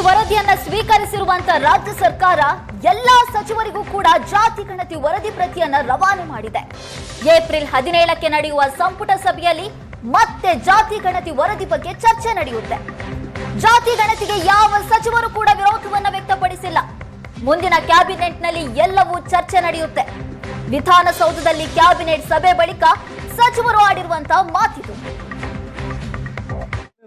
ವರದಿಯನ್ನ ಸ್ವೀಕರಿಸಿರುವಂತ ರಾಜ್ಯ ಸರ್ಕಾರ ಎಲ್ಲಾ ಸಚಿವರಿಗೂ ಕೂಡ ಜಾತಿ ಗಣತಿ ವರದಿ ಪ್ರತಿಯನ್ನ ರವಾನೆ ಮಾಡಿದೆ. ಏಪ್ರಿಲ್ ಹದಿನೇಳಕ್ಕೆ ನಡೆಯುವ ಸಂಪುಟ ಸಭೆಯಲ್ಲಿ ಮತ್ತೆ ಜಾತಿ ಗಣತಿ ವರದಿ ಬಗ್ಗೆ ಚರ್ಚೆ ನಡೆಯುತ್ತೆ. ಜಾತಿ ಗಣತಿಗೆ ಯಾವ ಸಚಿವರು ಕೂಡ ವಿರೋಧವನ್ನ ವ್ಯಕ್ತಪಡಿಸಿಲ್ಲ. ಮುಂದಿನ ಕ್ಯಾಬಿನೆಟ್ನಲ್ಲಿ ಎಲ್ಲವೂ ಚರ್ಚೆ ನಡೆಯುತ್ತೆ. ವಿಧಾನಸೌಧದಲ್ಲಿ ಕ್ಯಾಬಿನೆಟ್ ಸಭೆ ಬಳಿಕ ಸಚಿವರು ಆಡಿರುವಂತಹ ಮಾತಿದು.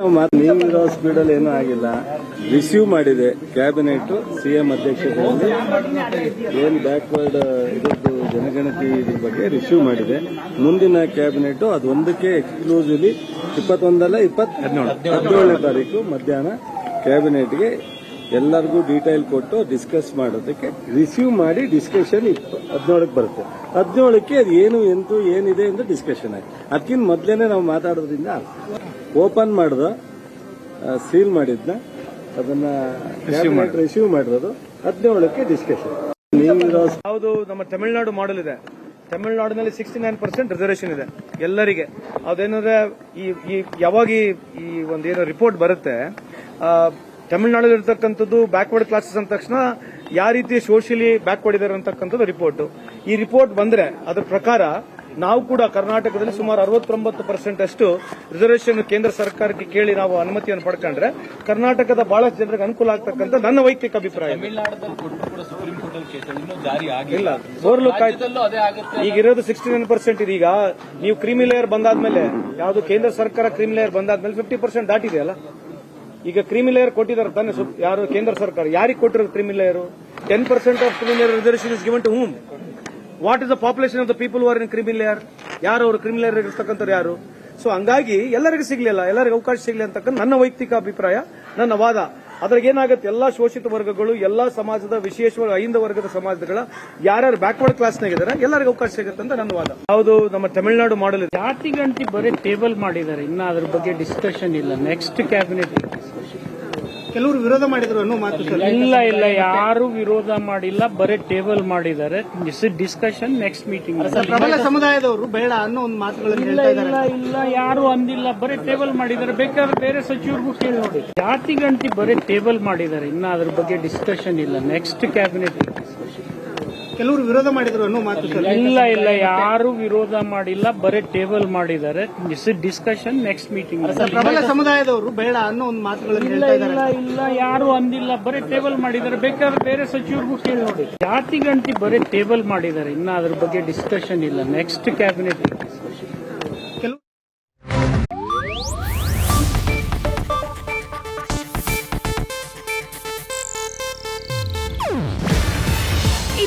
ನೀವಿರೋ ಸ್ಪೀಡಲ್ಲಿ ಏನೂ ಆಗಿಲ್ಲ. ರಿಸೀವ್ ಮಾಡಿದೆ ಕ್ಯಾಬಿನೆಟ್ ಸಿಎಂ ಅಧ್ಯಕ್ಷತೆಯಲ್ಲಿ. ಏನು ಬ್ಯಾಕ್ವರ್ಡ್ ಇದ್ದು ಜನಗಣತಿ ಇದ್ರ ಬಗ್ಗೆ ರಿಸೀವ್ ಮಾಡಿದೆ. ಮುಂದಿನ ಕ್ಯಾಬಿನೆಟ್ ಅದೊಂದಕ್ಕೆ ಎಕ್ಸ್ಕ್ಲೂಸಿವ್ಲಿ ಇಪ್ಪತ್ತೊಂದಲ್ಲ ಇಪ್ಪತ್ ಹದಿನೇಳನೇ ತಾರೀಕು ಮಧ್ಯಾಹ್ನ ಕ್ಯಾಬಿನೆಟ್ಗೆ ಎಲ್ಲರಿಗೂ ಡೀಟೇಲ್ ಕೊಟ್ಟು ಡಿಸ್ಕಸ್ ಮಾಡೋದಕ್ಕೆ ರಿಸೀವ್ ಮಾಡಿ ಡಿಸ್ಕಷನ್ ಹದಿನೇಳಕ್ಕೆ ಬರುತ್ತೆ. ಹದಿನೇಳಕ್ಕೆ ಅದು ಏನು ಎಂತು ಏನಿದೆ ಎಂದು ಡಿಸ್ಕಷನ್ ಆಯ್ತು. ಅದಕ್ಕಿಂತ ಮೊದಲೇನೆ ನಾವು ಮಾತಾಡೋದ್ರಿಂದ ಓಪನ್ ಮಾಡಿದ ಸೀಲ್ ಮಾಡಿದ್ನ. ಅದನ್ನ ರಿಸೀವ್ ಮಾಡಿರೋದು. ಹದಿನೇಳಕ್ಕೆ ಡಿಸ್ಕಷನ್ ಯಾವುದು ನಮ್ಮ ತಮಿಳುನಾಡು ಮಾಡೆಲ್ ಇದೆ. ತಮಿಳುನಾಡಿನಲ್ಲಿ ಸಿಕ್ಸ್ಟಿ ನೈನ್ ಪರ್ಸೆಂಟ್ ರಿಸರ್ವೇಷನ್ ಇದೆ ಎಲ್ಲರಿಗೆ. ಅದೇನಂದ್ರೆ ಈ ಈ ಯಾವಾಗ ಈ- ಒಂದೇನೋ ರಿಪೋರ್ಟ್ ಬರುತ್ತೆ ತಮಿಳುನಾಡಲ್ಲಿ ಇರತಕ್ಕಂಥದ್ದು ಬ್ಯಾಕ್ವರ್ಡ್ ಕ್ಲಾಸಸ್ ಅಂದ ತಕ್ಷಣ ಯಾವ ರೀತಿ ಸೋಷಿಯಲಿ ಬ್ಯಾಕ್ವರ್ಡ್ ಇದ್ದಾರೆ ಅಂತಕ್ಕಂಥದ್ದು ರಿಪೋರ್ಟ್ ಈ ರಿಪೋರ್ಟ್ ಬಂದ್ರೆ ಅದರ ಪ್ರಕಾರ ನಾವು ಕೂಡ ಕರ್ನಾಟಕದಲ್ಲಿ ಸುಮಾರು ಅರವತ್ತೊಂಬತ್ತು ಪರ್ಸೆಂಟ್ ಅಷ್ಟು ರಿಸರ್ವೇಷನ್ ಕೇಂದ್ರ ಸರ್ಕಾರಕ್ಕೆ ಕೇಳಿ ನಾವು ಅನುಮತಿಯನ್ನು ಪಡ್ಕೊಂಡ್ರೆ ಕರ್ನಾಟಕದ ಬಹಳಷ್ಟು ಜನರಿಗೆ ಅನುಕೂಲ ಆಗ್ತಕ್ಕಂಥ ನನ್ನ ವೈಯಕ್ತಿಕ ಅಭಿಪ್ರಾಯ ಇಲ್ಲ. ಈಗ ಇರೋದು ಸಿಕ್ಸ್ಟಿ ನೈನ್ ಪರ್ಸೆಂಟ್ ಇದೀಗ. ನೀವು ಕ್ರೀಮಿ ಲೇಯರ್ ಬಂದಾದ್ಮೇಲೆ ಯಾವುದು ಕೇಂದ್ರ ಸರ್ಕಾರ ಕ್ರೀಮಿ ಲೇಯರ್ ಬಂದಾದ್ಮೇಲೆ ಫಿಫ್ಟಿ ಪರ್ಸೆಂಟ್ ದಾಟಿದೆಯಲ್ಲ? ಈಗ ಕ್ರಿಮಿ ಲೇಯರ್ ಕೊಟ್ಟಿದ್ದಾರೆ, ತಾನೆ ಯಾರು, ಕೇಂದ್ರ ಸರ್ಕಾರ. ಯಾರಿಗೆ ಕೊಟ್ಟಿರೋದು creamy layer ten percent of creamy layer reservation is given to whom what is the population of the people are in creamy layer ಯಾರು ಅವರು ಕ್ರಿಮಿ ಲೇಯರ್ ಇರ್ತಕ್ಕಂಥವ್ರು ಯಾರು? ಸೊ ಹಂಗಾಗಿ ಎಲ್ಲರಿಗೂ ಸಿಗ್ಲಿಲ್ಲ, ಎಲ್ಲರಿಗೂ ಅವಕಾಶ ಸಿಗ್ಲಿ ಅಂತಕ್ಕಂಥ ನನ್ನ ವೈಯಕ್ತಿಕ ಅಭಿಪ್ರಾಯ, ನನ್ನ ವಾದ. ಅದ್ರಾಗ ಏನಾಗುತ್ತೆ? ಎಲ್ಲಾ ಶೋಷಿತ ವರ್ಗಗಳು, ಎಲ್ಲಾ ಸಮಾಜದ ವಿಶೇಷವಾಗಿ ಐಂದ ವರ್ಗದ ಸಮಾಜಗಳ ಯಾರ್ಯಾರು ಬ್ಯಾಕ್ವರ್ಡ್ ಕ್ಲಾಸ್ನಾಗ ಇದಾರೆ, ಎಲ್ಲರಿಗೂ ಅವಕಾಶ ಸಿಗುತ್ತೆ ಅಂತ ನನ್ನ ವಾದ. ಯಾವುದು ನಮ್ಮ ತಮಿಳುನಾಡು ಮಾಡಲ್ ಇದೆ. ಜಾತಿ ಗಂಟಿ ಬರೀ ಟೇಬಲ್ ಮಾಡಿದ್ದಾರೆ. ಇನ್ನ ಅದ್ರ ಬಗ್ಗೆ ಡಿಸ್ಕಷನ್ ಇಲ್ಲ. ನೆಕ್ಸ್ಟ್ ಕ್ಯಾಬಿನೆಟ್ ಕೆಲವರು ವಿರೋಧ ಮಾಡಿದ್ರು ಅನ್ನೋ ಮಾತು ಇಲ್ಲ ಇಲ್ಲ ಯಾರು ವಿರೋಧ ಮಾಡಿಲ್ಲ ಬರೀ ಟೇಬಲ್ ಮಾಡಿದ್ದಾರೆ. ಡಿಸ್ಕಷನ್ ನೆಕ್ಸ್ಟ್ ಮೀಟಿಂಗ್ ಪ್ರಬಲ ಸಮುದಾಯದವರು ಬೇಡ ಅನ್ನೋ ಒಂದು ಮಾತುಗಳನ್ನು ಇಲ್ಲ ಇಲ್ಲ ಇಲ್ಲ ಯಾರು ಅಂದಿಲ್ಲ ಬರೀ ಟೇಬಲ್ ಮಾಡಿದ್ದಾರೆ. ಬೇಕಾದ್ರೆ ಬೇರೆ ಸಚಿವರಿಗೂ ಕೇಳಿ ನೋಡಿ. ಜಾತಿ ಗಂಟಿ ಬರೀ ಟೇಬಲ್ ಮಾಡಿದ್ದಾರೆ. ಇನ್ನ ಅದ್ರ ಬಗ್ಗೆ ಡಿಸ್ಕಷನ್ ಇಲ್ಲ. ನೆಕ್ಸ್ಟ್ ಕ್ಯಾಬಿನೆಟ್ ಕೆಲವರು ವಿರೋಧ ಮಾಡಿದ್ರು ಅನ್ನೋ ಮಾತು ಇಲ್ಲ ಇಲ್ಲ ಯಾರು ವಿರೋಧ ಮಾಡಿಲ್ಲ ಬರೀ ಟೇಬಲ್ ಮಾಡಿದ್ದಾರೆ. ಡಿಸ್ಕಷನ್ ನೆಕ್ಸ್ಟ್ ಮೀಟಿಂಗ್ ಪ್ರಬಲ ಸಮುದಾಯದವರು ಬೇಡ ಅನ್ನೋ ಒಂದು ಮಾತುಗಳನ್ನು ಇಲ್ಲ ಇಲ್ಲ ಇಲ್ಲ ಯಾರು ಅಂದಿಲ್ಲ ಬರೀ ಟೇಬಲ್ ಮಾಡಿದ್ದಾರೆ. ಬೇಕಾದ್ರೆ ಬೇರೆ ಸಚಿವರಿಗೂ ಕೇಳಿ ನೋಡಿ. ಜಾತಿ ಗಂಟಿ ಬರೀ ಟೇಬಲ್ ಮಾಡಿದ್ದಾರೆ. ಇನ್ನ ಅದ್ರ ಬಗ್ಗೆ ಡಿಸ್ಕಷನ್ ಇಲ್ಲ. Next cabinet